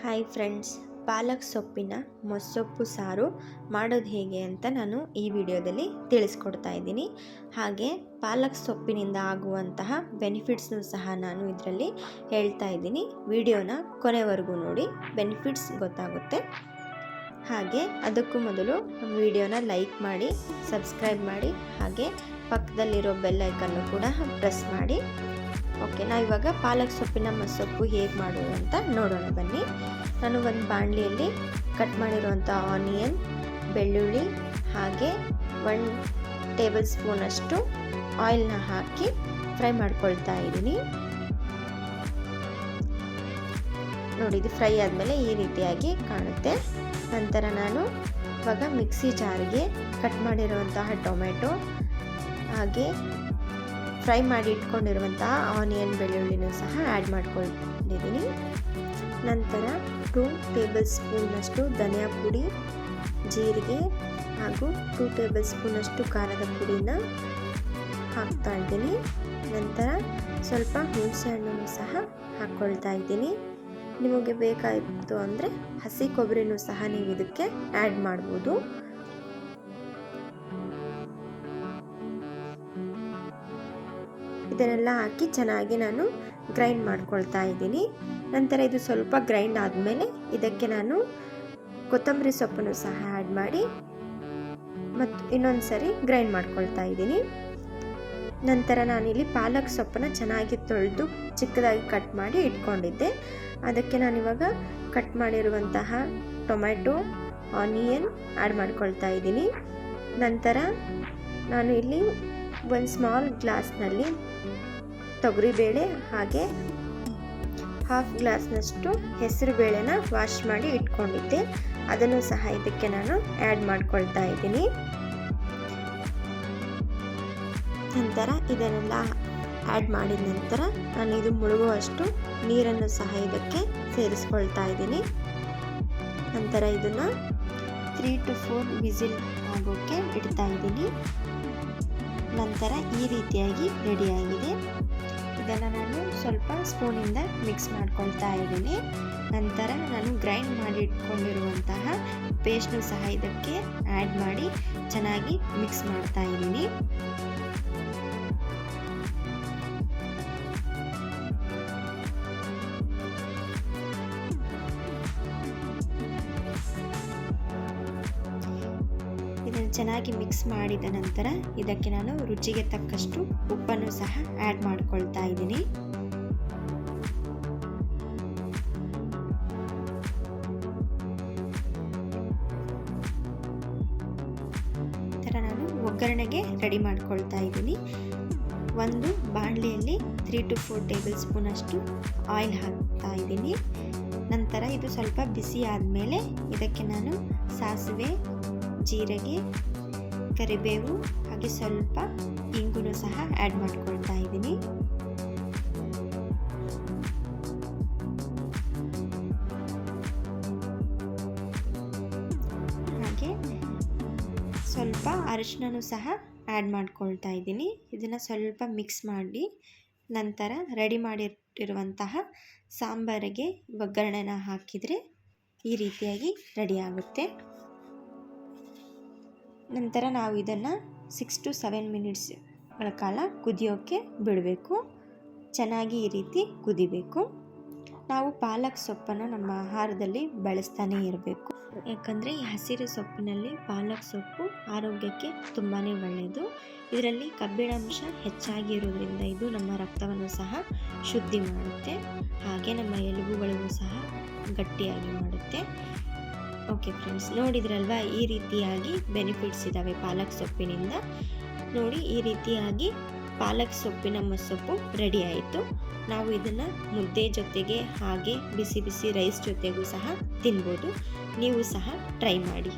Hi friends ಪಾಲಕ್ ಸೊಪ್ಪಿನ ಮೊಸೊಪ್ಪು ಸಾರು ಮಾಡೋದು ಹೇಗೆ ಅಂತ ನಾನು ಈ ವಿಡಿಯೋದಲ್ಲಿ ತಿಳಿಸ್ಕೊಡ್ತಾ ಇದ್ದೀನಿ. ಹಾಗೆ ಪಾಲಕ್ ಸೊಪ್ಪಿನಿಂದ ಆಗುವಂತಹ ಬೆನಿಫಿಟ್ಸ್ನು ಸಹ ನಾನು ಇದರಲ್ಲಿ ಹೇಳ್ತಾ ಇದ್ದೀನಿ. ವಿಡಿಯೋನ ಕೊನೆವರೆಗೂ ನೋಡಿ ಬೆನಿಫಿಟ್ಸ್ ಗೊತ್ತಾಗುತ್ತೆ. ಹಾಗೆ ಅದಕ್ಕೂ ಮೊದಲು ವಿಡಿಯೋನ ಲೈಕ್ ಮಾಡಿ, ಸಬ್ಸ್ಕ್ರೈಬ್ ಮಾಡಿ, ಹಾಗೆ ಪಕ್ಕದಲ್ಲಿರೋ ಬೆಲ್ಲೈಕನ್ನು ಕೂಡ ಪ್ರೆಸ್ ಮಾಡಿ. ಓಕೆ ನಾವು ಇವಾಗ ಪಾಲಕ್ ಸೊಪ್ಪಿನ ಮಸೊಪ್ಪು ಹೇಗೆ ಮಾಡೋದು ಅಂತ ನೋಡೋಣ, ಬನ್ನಿ. ನಾನು ಒಂದು ಬಾಣಲಿಯಲ್ಲಿ ಕಟ್ ಮಾಡಿರುವಂಥ ಆನಿಯನ್ ಬೆಳ್ಳುಳ್ಳಿ, ಹಾಗೆ ಒನ್ ಟೇಬಲ್ ಸ್ಪೂನಷ್ಟು ಆಯಿಲ್ನ ಹಾಕಿ ಫ್ರೈ ಮಾಡ್ಕೊಳ್ತಾ ಇದ್ದೀನಿ. ನೋಡಿ, ಇದು ಫ್ರೈ ಆದಮೇಲೆ ಈ ರೀತಿಯಾಗಿ ಕಾಣುತ್ತೆ. ನಂತರ ನಾನು ಇವಾಗ ಮಿಕ್ಸಿ ಜಾರಿಗೆ ಕಟ್ ಮಾಡಿರುವಂತಹ ಟೊಮೆಟೊ, ಹಾಗೆ ಫ್ರೈ ಮಾಡಿ ಇಟ್ಕೊಂಡಿರುವಂತಹ ಆನಿಯನ್, ಬೆಳ್ಳುಳ್ಳಿನೂ ಸಹ ಆ್ಯಡ್ ಮಾಡ್ಕೊಂಡಿದ್ದೀನಿ. ನಂತರ ಟೂ ಟೇಬಲ್ ಸ್ಪೂನಷ್ಟು ಧನಿಯಾ ಪುಡಿ, ಜೀರಿಗೆ ಹಾಗೂ ಟೂ ಟೇಬಲ್ ಸ್ಪೂನಷ್ಟು ಖಾರದ ಪುಡಿನ ಹಾಕ್ತಾ ಇದ್ದೀನಿ. ನಂತರ ಸ್ವಲ್ಪ ಹುಣಸೆ ಹಣ್ಣು ಸಹ ಹಾಕ್ಕೊಳ್ತಾ ಇದ್ದೀನಿ. ನಿಮಗೆ ಬೇಕಾಯಿತು ಅಂದರೆ ಹಸಿ ಕೊಬ್ಬರಿನೂ ಸಹ ನೀವು ಇದಕ್ಕೆ ಆ್ಯಡ್ ಮಾಡ್ಬೋದು. ಇದನ್ನೆಲ್ಲ ಹಾಕಿ ಚೆನ್ನಾಗಿ ನಾನು ಗ್ರೈಂಡ್ ಮಾಡ್ಕೊಳ್ತಾ ಇದ್ದೀನಿ. ನಂತರ ಇದು ಸ್ವಲ್ಪ ಗ್ರೈಂಡ್ ಆದಮೇಲೆ ಇದಕ್ಕೆ ನಾನು ಕೊತ್ತಂಬರಿ ಸೊಪ್ಪನ್ನು ಸಹ ಆ್ಯಡ್ ಮಾಡಿ ಮತ್ತು ಇನ್ನೊಂದು ಸರಿ ಗ್ರೈಂಡ್ ಮಾಡ್ಕೊಳ್ತಾ ಇದ್ದೀನಿ. ನಂತರ ನಾನಿಲ್ಲಿ ಪಾಲಕ್ ಸೊಪ್ಪನ್ನು ಚೆನ್ನಾಗಿ ತೊಳೆದು ಚಿಕ್ಕದಾಗಿ ಕಟ್ ಮಾಡಿ ಇಟ್ಕೊಂಡಿದ್ದೆ. ಅದಕ್ಕೆ ನಾನಿವಾಗ ಕಟ್ ಮಾಡಿರುವಂತಹ ಟೊಮ್ಯಾಟೊ, ಆನಿಯನ್ ಆ್ಯಡ್ ಮಾಡ್ಕೊಳ್ತಾ ಇದ್ದೀನಿ. ನಂತರ ನಾನು ಇಲ್ಲಿ ಒಂದು ಸ್ಮಾಲ್ ಗ್ಲಾಸ್ನಲ್ಲಿ ತೊಗರಿಬೇಳೆ ಹಾಗೆ ಹಾಫ್ ಗ್ಲಾಸ್ನಷ್ಟು ಹೆಸರು ಬೇಳೆನ ವಾಶ್ ಮಾಡಿ ಇಟ್ಕೊಂಡಿದ್ದೆ. ಅದನ್ನು ಸಹ ಇದಕ್ಕೆ ನಾನು ಆ್ಯಡ್ ಮಾಡ್ಕೊಳ್ತಾ ಇದ್ದೀನಿ. ನಂತರ ಇದನ್ನೆಲ್ಲ ಆ್ಯಡ್ ಮಾಡಿದ ನಂತರ ನಾನು ಇದು ಮುಳುಗುವಷ್ಟು ನೀರನ್ನು ಸಹ ಇದಕ್ಕೆ ಸೇರಿಸ್ಕೊಳ್ತಾ ಇದ್ದೀನಿ. ನಂತರ ಇದನ್ನು ತ್ರೀ ಟು ಫೋರ್ ವಿಸಿಲ್ ಆಗೋಕ್ಕೆ ಇಡ್ತಾ ಇದ್ದೀನಿ. ನಂತರ ಈ ರೀತಿಯಾಗಿ ರೆಡಿಯಾಗಿದೆ. ಇದನ್ನು ನಾನು ಸ್ವಲ್ಪ ಸ್ಪೂನಿಂದ ಮಿಕ್ಸ್ ಮಾಡ್ಕೊಳ್ತಾ ಇದ್ದೀನಿ. ನಂತರ ನಾನು ಗ್ರೈಂಡ್ ಮಾಡಿ ಇಟ್ಕೊಂಡಿರುವಂತಹ ಪೇಸ್ಟ್ನು ಸಹ ಇದಕ್ಕೆ ಆ್ಯಡ್ ಮಾಡಿ ಚೆನ್ನಾಗಿ ಮಿಕ್ಸ್ ಮಾಡ್ತಾ ಇದ್ದೀನಿ. ಚೆನ್ನಾಗಿ ಮಿಕ್ಸ್ ಮಾಡಿದ ನಂತರ ಇದಕ್ಕೆ ನಾನು ರುಚಿಗೆ ತಕ್ಕಷ್ಟು ಉಪ್ಪನ್ನು ಸಹ ಆ್ಯಡ್ ಮಾಡ್ಕೊಳ್ತಾ ಇದ್ದೀನಿ. ಥರ ನಾನು ಒಗ್ಗರಣೆಗೆ ರೆಡಿ ಮಾಡ್ಕೊಳ್ತಾ ಇದ್ದೀನಿ. ಒಂದು ಬಾಣಲೆಯಲ್ಲಿ three to four tablespoon ಅಷ್ಟು ಆಯಿಲ್ ಹಾಕ್ತಾ ಇದ್ದೀನಿ. ನಂತರ ಇದು ಸ್ವಲ್ಪ ಬಿಸಿ ಆದಮೇಲೆ ಇದಕ್ಕೆ ನಾನು ಸಾಸಿವೆ ಜೀರಿಗೆ, ಕರಿಬೇವು, ಹಾಗೆ ಸ್ವಲ್ಪ ಇಂಗುನು ಸಹ ಆ್ಯಡ್ ಮಾಡ್ಕೊಳ್ತಾ ಇದ್ದೀನಿ. ಹಾಗೆ ಸ್ವಲ್ಪ ಅರಿಶಿನೂ ಸಹ ಆ್ಯಡ್ ಮಾಡ್ಕೊಳ್ತಾ ಇದ್ದೀನಿ. ಇದನ್ನು ಸ್ವಲ್ಪ ಮಿಕ್ಸ್ ಮಾಡಿ ನಂತರ ರೆಡಿ ಮಾಡಿಟ್ಟಿರುವಂತಹ ಸಾಂಬಾರಿಗೆ ಒಗ್ಗರಣೆನ ಹಾಕಿದರೆ ಈ ರೀತಿಯಾಗಿ ರೆಡಿ ಆಗುತ್ತೆ. ನಂತರ ನಾವು ಇದನ್ನು ಸಿಕ್ಸ್ ಟು ಸೆವೆನ್ ಮಿನಿಟ್ಸ್ಗಳ ಕಾಲ ಕುದಿಯೋಕ್ಕೆ ಬಿಡಬೇಕು. ಚೆನ್ನಾಗಿ ಈ ರೀತಿ ಕುದಿಬೇಕು. ನಾವು ಪಾಲಕ್ ಸೊಪ್ಪನ್ನು ನಮ್ಮ ಆಹಾರದಲ್ಲಿ ಬಳಸ್ತಾನೆ ಇರಬೇಕು. ಯಾಕಂದರೆ ಈ ಹಸಿರು ಸೊಪ್ಪಿನಲ್ಲಿ ಪಾಲಕ್ ಸೊಪ್ಪು ಆರೋಗ್ಯಕ್ಕೆ ತುಂಬಾ ಒಳ್ಳೆಯದು. ಇದರಲ್ಲಿ ಕಬ್ಬಿಣಾಂಶ ಹೆಚ್ಚಾಗಿ ಇರೋದ್ರಿಂದ ಇದು ನಮ್ಮ ರಕ್ತವನ್ನು ಸಹ ಶುದ್ಧಿ ಮಾಡುತ್ತೆ. ಹಾಗೆ ನಮ್ಮ ಎಲುಬುಗಳನ್ನು ಸಹ ಗಟ್ಟಿಯಾಗಿ ಮಾಡುತ್ತೆ. ಓಕೆ ಫ್ರೆಂಡ್ಸ್ ನೋಡಿದ್ರಲ್ವಾ? ಈ ರೀತಿಯಾಗಿ ಬೆನಿಫಿಟ್ಸ್ ಇದ್ದಾವೆ ಪಾಲಕ್ ಸೊಪ್ಪಿನಿಂದ. ನೋಡಿ, ಈ ರೀತಿಯಾಗಿ ಪಾಲಕ್ ಸೊಪ್ಪಿನ ಮೊಸೊಪ್ಪು ರೆಡಿ ಆಯಿತು. ನಾವು ಇದನ್ನು ಮುದ್ದೆ ಜೊತೆಗೆ ಹಾಗೆ ಬಿಸಿ ಬಿಸಿ ರೈಸ್ ಜೊತೆಗೂ ಸಹ ತಿನ್ಬೋದು. ನೀವು ಸಹ ಟ್ರೈ ಮಾಡಿ.